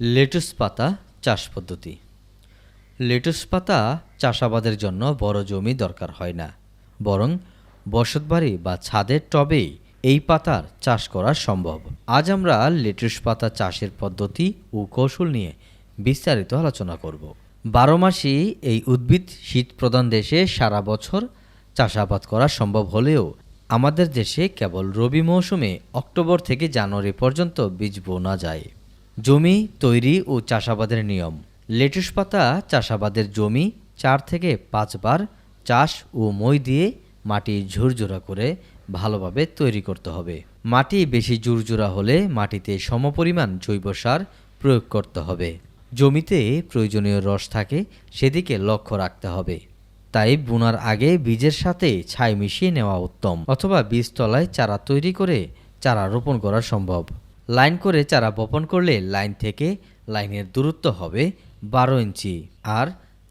Lettuce পাতা চাষ পদ্ধতি। লেটুস পাতা চাষাবাদের জন্য বড় জমি দরকার হয় না। বরং বসতবাড়ি বা ছাদের টবেই এই পাতার চাষ করা সম্ভব। আজ আমরা লেটুস পাতা চাষের পদ্ধতি ও কৌশল নিয়ে বিস্তারিত আলোচনা করব। বারো মাসই এই উদ্ভিদ শীত প্রধান দেশে সারা বছর চাষাবাদ করা সম্ভব হলেও আমাদের দেশে কেবল রবি মৌসুমে অক্টোবর থেকে জানুয়ারি পর্যন্ত বীজ বোনা যায়। জমি তৈরি ও চাষাবাদের নিয়ম। লেটুস পাতা চাষাবাদের জমি চার থেকে পাঁচবার চাষ ও মই দিয়ে মাটি ঝুরঝুরা করে ভালোভাবে তৈরি করতে হবে। মাটি বেশি ঝুরঝুরা হলে মাটিতে সমপরিমাণ জৈব সার প্রয়োগ করতে হবে। জমিতে প্রয়োজনীয় রস থাকে, সেদিকে লক্ষ্য রাখতে হবে। তাই বোনার আগে বীজের সাথে ছাই মিশিয়ে নেওয়া উত্তম, অথবা বীজতলায় চারা তৈরি করে চারা রোপণ করা সম্ভব। লাইন করে চারা বপন করলে লাইন থেকে লাইনের দূরত্ব হবে বারো ইঞ্চি আর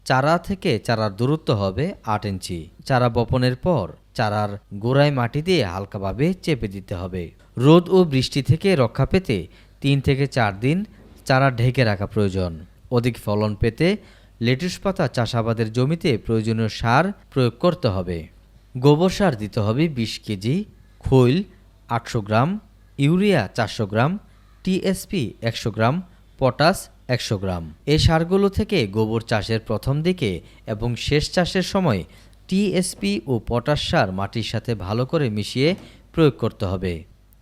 চারা থেকে চারার দূরত্ব হবে আট ইঞ্চি। চারা বপনের পর চারার গোড়ায় মাটি দিয়ে হালকাভাবে চেপে দিতে হবে। রোদ ও বৃষ্টি থেকে রক্ষা পেতে তিন থেকে চার দিন চারা ঢেকে রাখা প্রয়োজন। অধিক ফলন পেতে লেটুস পাতা চাষাবাদের জমিতে প্রয়োজনীয় সার প্রয়োগ করতে হবে। গোবর সার দিতে হবে বিশ কেজি, খৈল আটশো গ্রাম ইউরিয়া চারশো গ্রাম টিএসপি একশো গ্রাম, পটাশ একশো গ্রাম। এ সারগুলো থেকে গোবর চাষের প্রথম দিকে এবং শেষ চাষের সময় টিএসপি ও পটাশ সার মাটির সাথে ভালো করে মিশিয়ে প্রয়োগ করতে হবে।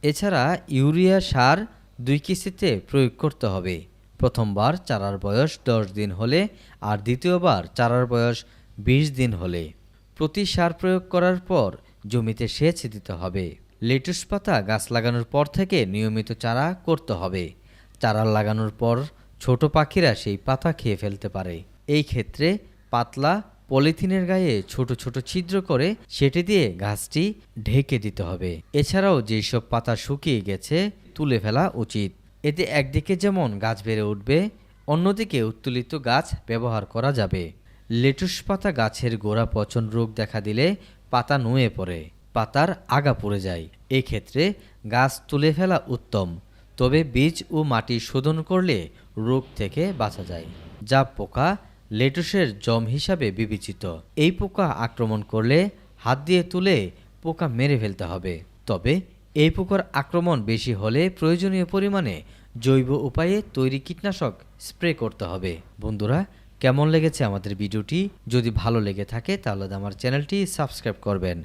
এছাড়া ইউরিয়া সার দুই কিস্তিতে প্রয়োগ করতে হবে। প্রথমবার চারার বয়স দশ দিন হলে আর দ্বিতীয়বার চারার বয়স বিশ দিন হলে। প্রতি সার প্রয়োগ করার পর জমিতে সেচ দিতে হবে। লেটুস পাতা গাছ লাগানোর পর থেকে নিয়মিত চারা করতে হবে। চারা লাগানোর পর ছোট পাখিরা সেই পাতা খেয়ে ফেলতে পারে। এই ক্ষেত্রে পাতলা পলিথিনের গায়ে ছোট ছোট ছিদ্র করে সেটি দিয়ে গাছটি ঢেকে দিতে হবে। এছাড়াও যেসব পাতা শুকিয়ে গেছে, তুলে ফেলা উচিত। এতে একদিকে যেমন গাছ বেড়ে উঠবে, অন্যদিকে উত্তোলিত গাছ ব্যবহার করা যাবে। লেটুস পাতা গাছের গোড়া পচন রোগ দেখা দিলে পাতা নুয়ে পড়ে। পাতার আগা পড়ে যায়। এক্ষেত্রে গাছ তুলে ফেলা উত্তম, তবে বীজ ও মাটি শোধন করলে রোগ থেকে বাঁচা যায়। যা পোকা, লেটুসের জম হিসাবে বিবেচিত। এই পোকা আক্রমণ করলে হাত দিয়ে তুলে পোকা মেরে ফেলতে হবে। তবে এই পোকার আক্রমণ বেশি হলে প্রয়োজনীয় পরিমাণে জৈব উপায়ে তৈরি কীটনাশক স্প্রে করতে হবে। বন্ধুরা, কেমন লেগেছে আমাদের ভিডিওটি? যদি ভালো লেগে থাকে তাহলে আমার চ্যানেলটি সাবস্ক্রাইব করবেন।